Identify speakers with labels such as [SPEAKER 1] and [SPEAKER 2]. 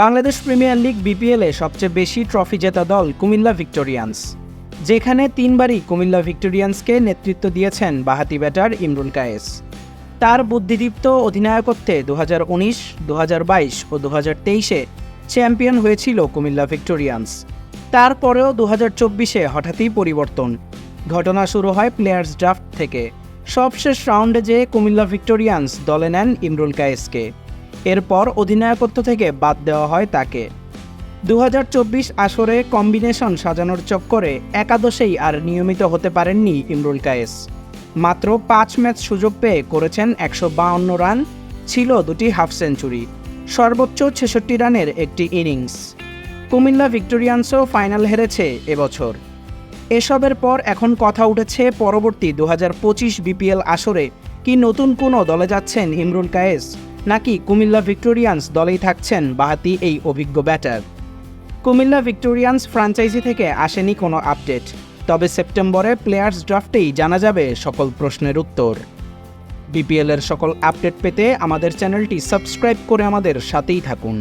[SPEAKER 1] Bangladesh premier league বিপিএলে সবচেয়ে বেশি ট্রফি জেতা দল কুমিল্লা ভিক্টোরিয়ান্স, যেখানে তিনবারই কুমিল্লা ভিক্টোরিয়ান্সকে নেতৃত্ব দিয়েছেন বাহাতি ব্যাটার ইমরুল কায়েস। তার বুদ্ধিদীপ্ত অধিনায়কত্বে দু হাজার উনিশ দু হাজার বাইশ ও দু হাজার তেইশে চ্যাম্পিয়ন হয়েছিল কুমিল্লা ভিক্টোরিয়ান্স। তারপরেও দু হাজার চব্বিশে হঠাৎই পরিবর্তন। ঘটনা শুরু হয় প্লেয়ার্স ড্রাফট থেকে। সবশেষ রাউন্ডে যে কুমিল্লা ভিক্টোরিয়ান্স দলে নেন ইমরুল কায়েসকে। এরপর অধিনায়কত্ব থেকে বাদ দেওয়া হয় তাকে। দু হাজার চব্বিশ আসরে কম্বিনেশন সাজানোর চক্করে একাদশেই আর নিয়মিত হতে পারেননি ইমরুল কায়েস। মাত্র পাঁচ ম্যাচ সুযোগ পেয়ে করেছেন একশো রান, ছিল দুটি হাফ সেঞ্চুরি, সর্বোচ্চ ছেষট্টি রানের একটি ইনিংস। কুমিল্লা ভিক্টোরিয়ান্সও ফাইনাল হেরেছে এবছর। এসবের পর এখন কথা উঠেছে পরবর্তী দু বিপিএল আসরে কি নতুন কোনো দলে যাচ্ছেন ইমরুল কায়েস। নাকি কুমিল্লা ভিক্টোরিয়ান্স দলেই থাকছেন বাহাতি এই অভিজ্ঞ ব্যাটার? কুমিল্লা ভিক্টোরিয়ান্স ফ্রাঞ্চাইজি থেকে আসেনি কোনো আপডেট, তবে সেপ্টেম্বরে প্লেয়ার্স ড্রাফটেই জানা যাবে সকল প্রশ্নের উত্তর। বিপিএলের সকল আপডেট পেতে আমাদের চ্যানেলটি সাবস্ক্রাইব করে আমাদের সাথেই থাকুন।